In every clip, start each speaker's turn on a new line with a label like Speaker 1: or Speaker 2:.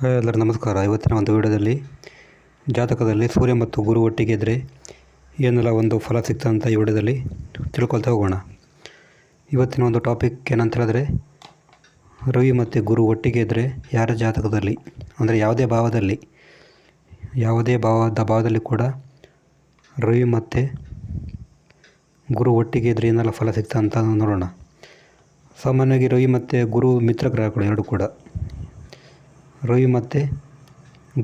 Speaker 1: Hi ಎಲ್ಲರಿಗೂ ನಮಸ್ಕಾರ. ಇವತ್ತಿನ ಒಂದು ವಿಡಿಯೋದಲ್ಲಿ ಜಾತಕದಲ್ಲಿ ಸೂರ್ಯ ಮತ್ತು ಗುರು ಒಟ್ಟಿಗೆ ಇದ್ದರೆ ಏನೆಲ್ಲ ಒಂದು ಫಲ ಸಿಗ್ತದೆ ಅಂತ ಈ ವಿಡಿಯೋದಲ್ಲಿ ತಿಳ್ಕೊಳ್ತಾ ಹೋಗೋಣ. ಇವತ್ತಿನ ಒಂದು ಟಾಪಿಕ್ ಏನಂತ ಹೇಳಿದ್ರೆ, ರವಿ ಮತ್ತು ಗುರು ಒಟ್ಟಿಗೆ ಇದ್ದರೆ ಯಾರ ಜಾತಕದಲ್ಲಿ, ಅಂದರೆ ಯಾವುದೇ ಭಾವದಲ್ಲಿ, ಯಾವುದೇ ಭಾವದ ಭಾವದಲ್ಲಿ ಕೂಡ ರವಿ ಮತ್ತು ಗುರು ಒಟ್ಟಿಗೆ ಇದ್ದರೆ ಏನೆಲ್ಲ ಫಲ ಸಿಗ್ತದೆ ಅಂತ ನೋಡೋಣ. ಸಾಮಾನ್ಯವಾಗಿ ರವಿ ಮತ್ತು ಗುರು ಮಿತ್ರ ಗ್ರಹಗಳು ಎರಡು ಕೂಡ. ರವಿ ಮತ್ತು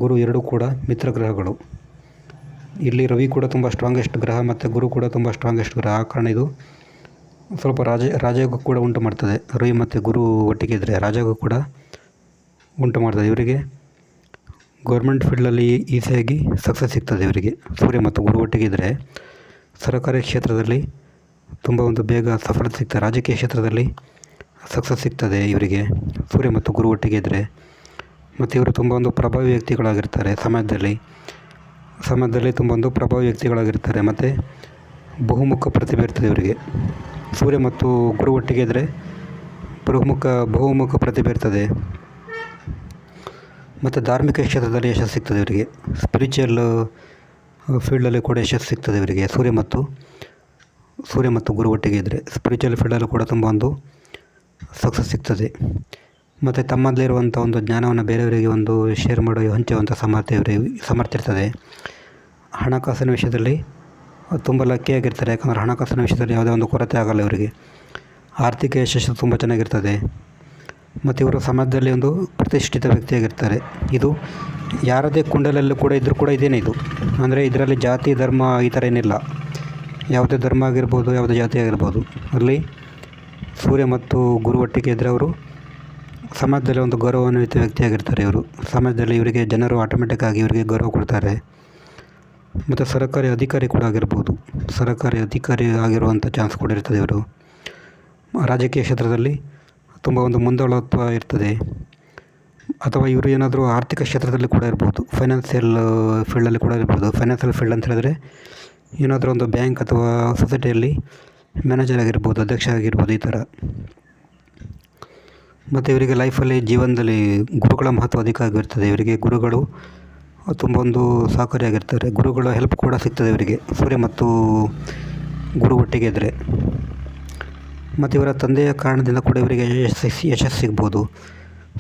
Speaker 1: ಗುರು ಎರಡೂ ಕೂಡ ಮಿತ್ರ ಗ್ರಹಗಳು. ಇಲ್ಲಿ ರವಿ ಕೂಡ ತುಂಬ ಸ್ಟ್ರಾಂಗೆಸ್ಟ್ ಗ್ರಹ ಮತ್ತು ಗುರು ಕೂಡ ತುಂಬ ಸ್ಟ್ರಾಂಗೆಸ್ಟ್ ಗ್ರಹ. ಆ ಕಾರಣ ಇದು ಸ್ವಲ್ಪ ರಾಜ, ರಾಜಯೋಗ ಕೂಡ ಉಂಟು ಮಾಡ್ತದೆ. ರವಿ ಮತ್ತು ಗುರು ಒಟ್ಟಿಗೆ ಇದ್ದರೆ ರಾಜಯೋಗ ಕೂಡ ಉಂಟು ಮಾಡ್ತದೆ. ಇವರಿಗೆ ಗೌರ್ಮೆಂಟ್ ಫೀಲ್ಡಲ್ಲಿ ಈಸಿಯಾಗಿ ಸಕ್ಸಸ್ ಸಿಗ್ತದೆ ಇವರಿಗೆ. ಸೂರ್ಯ ಮತ್ತು ಗುರು ಒಟ್ಟಿಗೆ ಇದ್ದರೆ ಸರ್ಕಾರಿ ಕ್ಷೇತ್ರದಲ್ಲಿ ತುಂಬ ಒಂದು ಬೇಗ ಸಫಲತೆ ಸಿಗ್ತದೆ. ರಾಜಕೀಯ ಕ್ಷೇತ್ರದಲ್ಲಿ ಸಕ್ಸಸ್ ಸಿಗ್ತದೆ ಇವರಿಗೆ. ಸೂರ್ಯ ಮತ್ತು ಗುರು ಒಟ್ಟಿಗೆ ಇದ್ದರೆ ಮತ್ತು ಇವರು ತುಂಬ ಒಂದು ಪ್ರಭಾವಿ ವ್ಯಕ್ತಿಗಳಾಗಿರ್ತಾರೆ ಸಮಾಜದಲ್ಲಿ. ಸಮಾಜದಲ್ಲಿ ತುಂಬ ಒಂದು ಪ್ರಭಾವಿ ವ್ಯಕ್ತಿಗಳಾಗಿರ್ತಾರೆ. ಮತ್ತು ಬಹುಮುಖ ಪ್ರತಿಭೆ ಇರ್ತದೆ ಇವರಿಗೆ. ಸೂರ್ಯ ಮತ್ತು ಗುರು ಒಟ್ಟಿಗೆ ಇದ್ದರೆ ಬಹುಮುಖ ಬಹುಮುಖ ಪ್ರತಿಭೆ ಇರ್ತದೆ. ಮತ್ತು ಧಾರ್ಮಿಕ ಕ್ಷೇತ್ರದಲ್ಲಿ ಯಶಸ್ಸು ಸಿಗ್ತದೆ ಇವರಿಗೆ. ಸ್ಪಿರಿಚುವಲ್ ಫೀಲ್ಡಲ್ಲಿ ಕೂಡ ಯಶಸ್ಸು ಸಿಗ್ತದೆ ಇವರಿಗೆ. ಸೂರ್ಯ ಮತ್ತು ಸೂರ್ಯ ಮತ್ತು ಗುರು ಒಟ್ಟಿಗೆ ಇದ್ದರೆ ಸ್ಪಿರಿಚುವಲ್ ಫೀಲ್ಡಲ್ಲೂ ಕೂಡ ತುಂಬ ಒಂದು ಸಕ್ಸಸ್ ಸಿಗ್ತದೆ. ಮತ್ತು ತಮ್ಮಲ್ಲಿರುವಂಥ ಒಂದು ಜ್ಞಾನವನ್ನು ಬೇರೆಯವರಿಗೆ ಒಂದು ಶೇರ್ ಮಾಡೋ ಹಂಚುವಂಥ ಸಾಮರ್ಥ್ಯ ಇರ್ತದೆ ಹಣಕಾಸಿನ ವಿಷಯದಲ್ಲಿ ತುಂಬ ಲಕ್ಕಿಯಾಗಿರ್ತಾರೆ, ಯಾಕಂದರೆ ಹಣಕಾಸಿನ ವಿಷಯದಲ್ಲಿ ಯಾವುದೇ ಒಂದು ಕೊರತೆ ಆಗಲ್ಲ ಇವರಿಗೆ. ಆರ್ಥಿಕ ಯಶಸ್ಸು ತುಂಬ ಚೆನ್ನಾಗಿರ್ತದೆ. ಮತ್ತು ಇವರು ಸಮಾಜದಲ್ಲಿ ಒಂದು ಪ್ರತಿಷ್ಠಿತ ವ್ಯಕ್ತಿಯಾಗಿರ್ತಾರೆ. ಇದು ಯಾರದೇ ಕುಂಡಲಲ್ಲೂ ಕೂಡ ಇದ್ದರೂ ಕೂಡ ಇದೇನೇ ಇದು. ಅಂದರೆ ಇದರಲ್ಲಿ ಜಾತಿ, ಧರ್ಮ ಈ ಥರ ಏನಿಲ್ಲ. ಯಾವುದೇ ಧರ್ಮ ಆಗಿರ್ಬೋದು, ಯಾವುದೇ ಜಾತಿ ಆಗಿರ್ಬೋದು. ಅಲ್ಲಿ ಸೂರ್ಯ ಮತ್ತು ಗುರು ಒಟ್ಟಿಗೆ ಇದ್ದರೆ ಅವರು ಸಮಾಜದಲ್ಲಿ ಒಂದು ಗೌರವಾನ್ವಿತ ವ್ಯಕ್ತಿಯಾಗಿರ್ತಾರೆ ಇವರು. ಸಮಾಜದಲ್ಲಿ ಇವರಿಗೆ ಜನರು ಆಟೋಮೆಟಿಕ್ ಆಗಿ ಇವರಿಗೆ ಗೌರವ ಕೊಡ್ತಾರೆ. ಮತ್ತು ಸರ್ಕಾರಿ ಅಧಿಕಾರಿ ಕೂಡ ಆಗಿರ್ಬೋದು. ಸರ್ಕಾರಿ ಅಧಿಕಾರಿ ಆಗಿರುವಂಥ ಚಾನ್ಸ್ ಕೂಡ ಇರ್ತದೆ ಇವರು. ರಾಜಕೀಯ ಕ್ಷೇತ್ರದಲ್ಲಿ ತುಂಬ ಒಂದು ಮುಂದಾಳತ್ವ ಇರ್ತದೆ. ಅಥವಾ ಇವರು ಏನಾದರೂ ಆರ್ಥಿಕ ಕ್ಷೇತ್ರದಲ್ಲಿ ಕೂಡ ಇರ್ಬೋದು. ಫೈನಾನ್ಸಿಯಲ್ ಫೀಲ್ಡಲ್ಲಿ ಕೂಡ ಇರ್ಬೋದು. ಫೈನಾನ್ಸಿಯಲ್ ಫೀಲ್ಡ್ ಅಂತ ಹೇಳಿದ್ರೆ ಏನಾದರೂ ಒಂದು ಬ್ಯಾಂಕ್ ಅಥವಾ ಸೊಸೈಟಿಯಲ್ಲಿ ಮ್ಯಾನೇಜರ್ ಆಗಿರ್ಬೋದು, ಅಧ್ಯಕ್ಷ ಆಗಿರ್ಬೋದು ಈ ಥರ ಮತ್ತು ಇವರಿಗೆ ಲೈಫಲ್ಲಿ ಜೀವನದಲ್ಲಿ ಗುರುಗಳ ಮಹತ್ವ ಅಧಿಕ ಆಗಿರ್ತದೆ. ಇವರಿಗೆ ಗುರುಗಳು ತುಂಬ ಒಂದು ಸಹಕಾರಿಯಾಗಿರ್ತಾರೆ ಗುರುಗಳ ಹೆಲ್ಪ್ ಕೂಡ ಸಿಗ್ತದೆ ಇವರಿಗೆ. ಸೂರ್ಯ ಮತ್ತು ಗುರು ಒಟ್ಟಿಗೆ ಇದ್ದರೆ ಮತ್ತು ಇವರ ತಂದೆಯ ಕಾರಣದಿಂದ ಕೂಡ ಇವರಿಗೆ ಯಶಸ್ಸು ಯಶಸ್ಸು ಸಿಗ್ಬೋದು.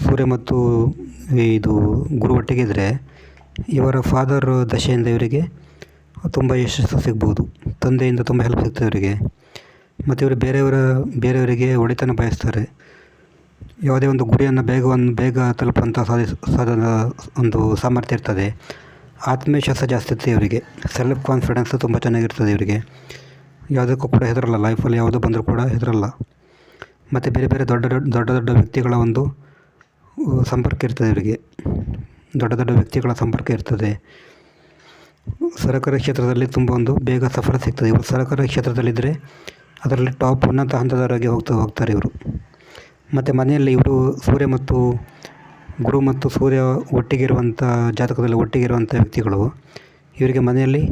Speaker 1: ಸೂರ್ಯ ಮತ್ತು ಇದು ಗುರು ಒಟ್ಟಿಗೆ ಇದ್ದರೆ ಇವರ ಫಾದರ್ ದಶೆಯಿಂದ ಇವರಿಗೆ ತುಂಬ ಯಶಸ್ಸು ಸಿಗ್ಬೋದು. ತಂದೆಯಿಂದ ತುಂಬ ಹೆಲ್ಪ್ ಸಿಗ್ತದೆ ಇವರಿಗೆ. ಮತ್ತು ಇವರು ಬೇರೆಯವರ, ಬೇರೆಯವರಿಗೆ ಒಡೆತನ ಬಯಸ್ತಾರೆ. ಯಾವುದೇ ಒಂದು ಗುರಿಯನ್ನು ಒಂದು ಬೇಗ ತಲುಪುವಂಥ ಸಾಧಿಸ ಸಾಧನ, ಒಂದು ಸಾಮರ್ಥ್ಯ ಇರ್ತದೆ. ಆತ್ಮವಿಶ್ವಾಸ ಜಾಸ್ತಿ ಇರ್ತದೆ ಇವರಿಗೆ. ಸೆಲ್ಫ್ ಕಾನ್ಫಿಡೆನ್ಸ್ ತುಂಬ ಚೆನ್ನಾಗಿರ್ತದೆ ಇವರಿಗೆ. ಯಾವುದಕ್ಕೂ ಕೂಡ ಹೆದರಲ್ಲ. ಲೈಫಲ್ಲಿ ಯಾವುದೋ ಬಂದರೂ ಕೂಡ ಹೆದರಲ್ಲ. ಮತ್ತು ಬೇರೆ ಬೇರೆ ದೊಡ್ಡ ದೊಡ್ಡ ದೊಡ್ಡ ದೊಡ್ಡ ವ್ಯಕ್ತಿಗಳ ಒಂದು ಸಂಪರ್ಕ ಇರ್ತದೆ ಇವರಿಗೆ. ದೊಡ್ಡ ದೊಡ್ಡ ವ್ಯಕ್ತಿಗಳ ಸಂಪರ್ಕ ಇರ್ತದೆ. ಸರಕಾರಿ ಕ್ಷೇತ್ರದಲ್ಲಿ ತುಂಬ ಒಂದು ಬೇಗ ಸಫಲ ಸಿಗ್ತದೆ. ಇವರು ಸರಕಾರಿ ಕ್ಷೇತ್ರದಲ್ಲಿದ್ದರೆ ಅದರಲ್ಲಿ ಟಾಪ್ ಉನ್ನತ ಹಂತದವರೆಗೆ ಹೋಗ್ತಾ, ಹೋಗ್ತಾರೆ ಇವರು. ಮತ್ತು ಮನೆಯಲ್ಲಿ ಇವರು ಸೂರ್ಯ ಮತ್ತು ಗುರು ಮತ್ತು ಸೂರ್ಯ ಒಟ್ಟಿಗಿರುವಂಥ, ಜಾತಕದಲ್ಲಿ ಒಟ್ಟಿಗಿರುವಂಥ ವ್ಯಕ್ತಿಗಳು. ಇವರಿಗೆ ಮನೆಯಲ್ಲಿ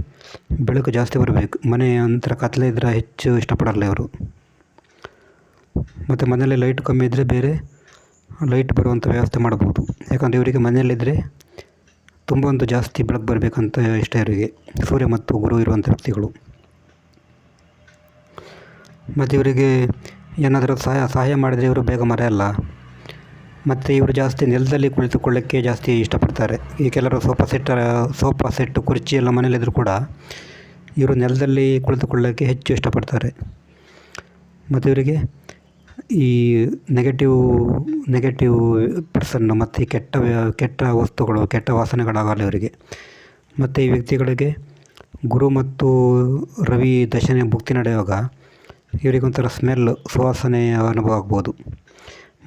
Speaker 1: ಬೆಳಕು ಜಾಸ್ತಿ ಬರಬೇಕು. ಮನೆ ಒಂಥರ ಕತ್ತಲೆ ಇದ್ದರೆ ಹೆಚ್ಚು ಇಷ್ಟಪಡಲ್ಲ ಇವರು. ಮತ್ತು ಮನೆಯಲ್ಲಿ ಲೈಟ್ ಕಮ್ಮಿ ಇದ್ದರೆ ಬೇರೆ ಲೈಟ್ ಬರುವಂಥ ವ್ಯವಸ್ಥೆ ಮಾಡ್ಬೋದು. ಯಾಕಂದರೆ ಇವರಿಗೆ ಮನೆಯಲ್ಲಿದ್ದರೆ ತುಂಬ ಒಂದು ಜಾಸ್ತಿ ಬೆಳಕು ಬರಬೇಕಂತ ಇಷ್ಟ ಇವರಿಗೆ. ಸೂರ್ಯ ಮತ್ತು ಗುರು ಇರುವಂಥ ವ್ಯಕ್ತಿಗಳು. ಮತ್ತು ಇವರಿಗೆ ಏನಾದರೂ ಸಹಾಯ ಸಹಾಯ ಮಾಡಿದರೆ ಇವರು ಬೇಗ ಮರೆಯಲ್ಲ. ಮತ್ತು ಇವರು ಜಾಸ್ತಿ ನೆಲದಲ್ಲಿ ಕುಳಿತುಕೊಳ್ಳೋಕ್ಕೆ ಜಾಸ್ತಿ ಇಷ್ಟಪಡ್ತಾರೆ. ಈ ಕೆಲವರು ಸೋಫಾ ಸೆಟ್, ಸೋಫಾ ಸೆಟ್ಟು ಕುರ್ಚಿ ಎಲ್ಲ ಮನೇಲಿದ್ದರೂ ಕೂಡ ಇವರು ನೆಲದಲ್ಲಿ ಕುಳಿತುಕೊಳ್ಳೋಕ್ಕೆ ಹೆಚ್ಚು ಇಷ್ಟಪಡ್ತಾರೆ. ಮತ್ತು ಇವರಿಗೆ ಈ ನೆಗೆಟಿವ್ ನೆಗೆಟಿವ್ ಪರ್ಸನ್ನು ಮತ್ತು ಕೆಟ್ಟ ಕೆಟ್ಟ ವಸ್ತುಗಳು, ಕೆಟ್ಟ ವಾಸನೆಗಳಾಗಲಿ ಇವರಿಗೆ ಮತ್ತು ಈ ವ್ಯಕ್ತಿಗಳಿಗೆ ಗುರು ಮತ್ತು ರವಿ ದಶನೆ ಭುಕ್ತಿ ನಡೆಯುವಾಗ ಇವರಿಗೆ ಒಂಥರ ಸ್ಮೆಲ್ ಸುವಾಸನೆಯ ಅನುಭವ ಆಗ್ಬೋದು.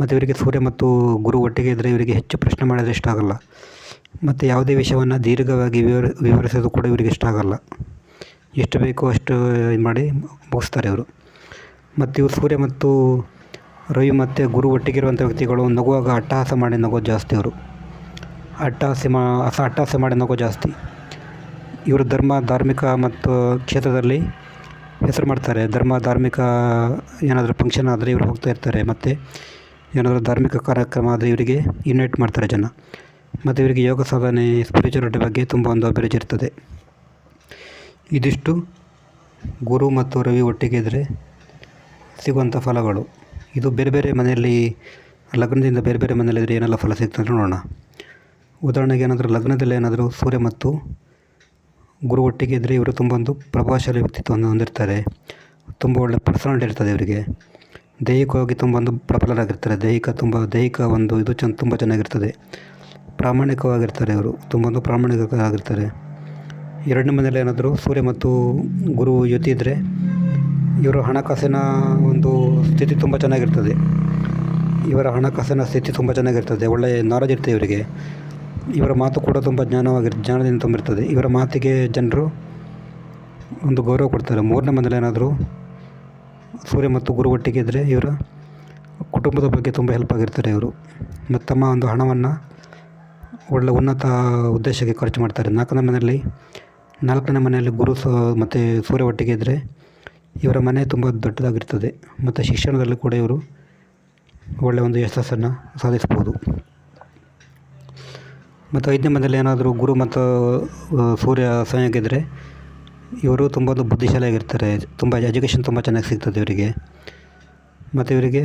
Speaker 1: ಮತ್ತು ಇವರಿಗೆ ಸೂರ್ಯ ಮತ್ತು ಗುರು ಒಟ್ಟಿಗೆ ಇದ್ದರೆ ಇವರಿಗೆ ಹೆಚ್ಚು ಪ್ರಶ್ನೆ ಮಾಡೋದು ಇಷ್ಟ ಆಗಲ್ಲ. ಮತ್ತು ಯಾವುದೇ ವಿಷಯವನ್ನು ದೀರ್ಘವಾಗಿ ವಿವರ, ವಿವರಿಸೋದು ಕೂಡ ಇವರಿಗೆ ಇಷ್ಟ ಆಗಲ್ಲ. ಎಷ್ಟು ಬೇಕೋ ಅಷ್ಟು ಇದು ಮಾಡಿ ಮುಗಿಸ್ತಾರೆ ಇವರು. ಮತ್ತು ಇವರು ಸೂರ್ಯ ಮತ್ತು ರವಿ ಮತ್ತು ಗುರು ಒಟ್ಟಿಗಿರುವಂಥ ವ್ಯಕ್ತಿಗಳು ನಗುವಾಗ ಅಟ್ಟಹಾಸ ಮಾಡಿ ನಗೋದು ಜಾಸ್ತಿ ಅವರು ಅಟ್ಟಹಾಸ್ಯ ಮಾ ಅಟ್ಟಹಾಸ್ಯ ಅಟ್ಟಹಾಸ ಮಾಡಿ ನಗೋ ಜಾಸ್ತಿ. ಇವರು ಧರ್ಮ, ಧಾರ್ಮಿಕ ಮತ್ತು ಕ್ಷೇತ್ರದಲ್ಲಿ ಹೆಸರು ಮಾಡ್ತಾರೆ. ಧರ್ಮ, ಧಾರ್ಮಿಕ ಏನಾದರೂ ಫಂಕ್ಷನ್ ಆದರೆ ಇವರು ಹೋಗ್ತಾ ಇರ್ತಾರೆ. ಮತ್ತು ಏನಾದರೂ ಧಾರ್ಮಿಕ ಕಾರ್ಯಕ್ರಮ ಆದರೆ ಇವರಿಗೆ ಇನ್ವೈಟ್ ಮಾಡ್ತಾರೆ ಜನ. ಮತ್ತು ಇವರಿಗೆ ಯೋಗ ಸಾಧನೆ ಸ್ಪಿರಿಚುವಲಿಟಿ ಬಗ್ಗೆ ತುಂಬ ಒಂದು ಅಭಿರುಚಿ ಇರ್ತದೆ. ಇದಿಷ್ಟು ಗುರು ಮತ್ತು ರವಿ ಒಟ್ಟಿಗೆ ಇದ್ದರೆ ಸಿಗುವಂಥ ಫಲಗಳು. ಇದು ಬೇರೆ ಬೇರೆ ಮನೆಯಲ್ಲಿ, ಲಗ್ನದಿಂದ ಬೇರೆ ಬೇರೆ ಮನೆಯಲ್ಲಿದ್ದರೆ ಏನೆಲ್ಲ ಫಲ ಸಿಗ್ತದೆ ನೋಡೋಣ. ಉದಾಹರಣೆಗೆ ಏನಾದರೂ ಲಗ್ನದಲ್ಲಿ ಏನಾದರೂ ಸೂರ್ಯ ಮತ್ತು ಗುರು ಒಟ್ಟಿಗೆ ಇದ್ದರೆ ಇವರು ತುಂಬ ಒಂದು ಪ್ರಭಾವಶಾಲಿ ವ್ಯಕ್ತಿತ್ವವನ್ನು ಹೊಂದಿರ್ತಾರೆ. ತುಂಬ ಒಳ್ಳೆಯ ಪರ್ಸನಾಲಿಟಿ ಇರ್ತದೆ ಇವರಿಗೆ. ದೈಹಿಕವಾಗಿ ತುಂಬ ಒಂದು ಪ್ರಬಲರಾಗಿರ್ತಾರೆ. ದೈಹಿಕ ತುಂಬ, ದೈಹಿಕ ಒಂದು ಇದು ಚೆನ್ನ ತುಂಬ ಚೆನ್ನಾಗಿರ್ತದೆ. ಪ್ರಾಮಾಣಿಕವಾಗಿರ್ತಾರೆ ಇವರು. ತುಂಬ ಒಂದು ಪ್ರಾಮಾಣಿಕರಾಗಿರ್ತಾರೆ. ಎರಡನೇ ಮನೆಯಲ್ಲಿ ಏನಾದರೂ ಸೂರ್ಯ ಮತ್ತು ಗುರು ಯುತಿ ಇದ್ದರೆ ಇವರ ಹಣಕಾಸಿನ ಒಂದು ಸ್ಥಿತಿ ತುಂಬ ಚೆನ್ನಾಗಿರ್ತದೆ. ಇವರ ಹಣಕಾಸಿನ ಸ್ಥಿತಿ ತುಂಬ ಚೆನ್ನಾಗಿರ್ತದೆ. ಒಳ್ಳೆಯ ನಾಲೆಜ್ ಇರ್ತದೆ ಇವರಿಗೆ. ಇವರ ಮಾತು ಕೂಡ ತುಂಬ ಜ್ಞಾನವಾಗಿರ್, ಜ್ಞಾನದಿಂದ ತುಂಬಿರ್ತದೆ. ಇವರ ಮಾತಿಗೆ ಜನರು ಒಂದು ಗೌರವ ಕೊಡ್ತಾರೆ. ಮೂರನೇ ಮೊದಲೇನಾದರೂ ಏನಾದರೂ ಸೂರ್ಯ ಮತ್ತು ಗುರು ಒಟ್ಟಿಗೆ ಇದ್ದರೆ ಇವರ ಕುಟುಂಬದ ಬಗ್ಗೆ ತುಂಬ ಹೆಲ್ಪ್ ಆಗಿರ್ತಾರೆ ಇವರು. ಮತ್ತು ತಮ್ಮ ಒಂದು ಹಣವನ್ನು ಒಳ್ಳೆ ಉನ್ನತ ಉದ್ದೇಶಕ್ಕೆ ಖರ್ಚು ಮಾಡ್ತಾರೆ. ನಾಲ್ಕನೇ ಮನೆಯಲ್ಲಿ ನಾಲ್ಕನೇ ಮನೆಯಲ್ಲಿ ಗುರು ಸ, ಮತ್ತು ಸೂರ್ಯ ಒಟ್ಟಿಗೆ ಇದ್ದರೆ ಇವರ ಮನೆ ತುಂಬ ದೊಡ್ಡದಾಗಿರ್ತದೆ. ಮತ್ತು ಶಿಕ್ಷಣದಲ್ಲಿ ಕೂಡ ಇವರು ಒಳ್ಳೆಯ ಒಂದು ಯಶಸ್ಸನ್ನು ಸಾಧಿಸ್ಬೋದು. ಮತ್ತು ಐದನೇ ಮನೆಯಲ್ಲಿ ಏನಾದರೂ ಗುರು ಮತ್ತು ಸೂರ್ಯ ಸಂಯೋಗ ಇದ್ದರೆ ಇವರು ತುಂಬ ಬುದ್ಧಿಶಾಲಿಯಾಗಿರ್ತಾರೆ. ತುಂಬ ಎಜುಕೇಷನ್ ತುಂಬ ಚೆನ್ನಾಗಿ ಸಿಗ್ತದೆ ಇವರಿಗೆ. ಮತ್ತು ಇವರಿಗೆ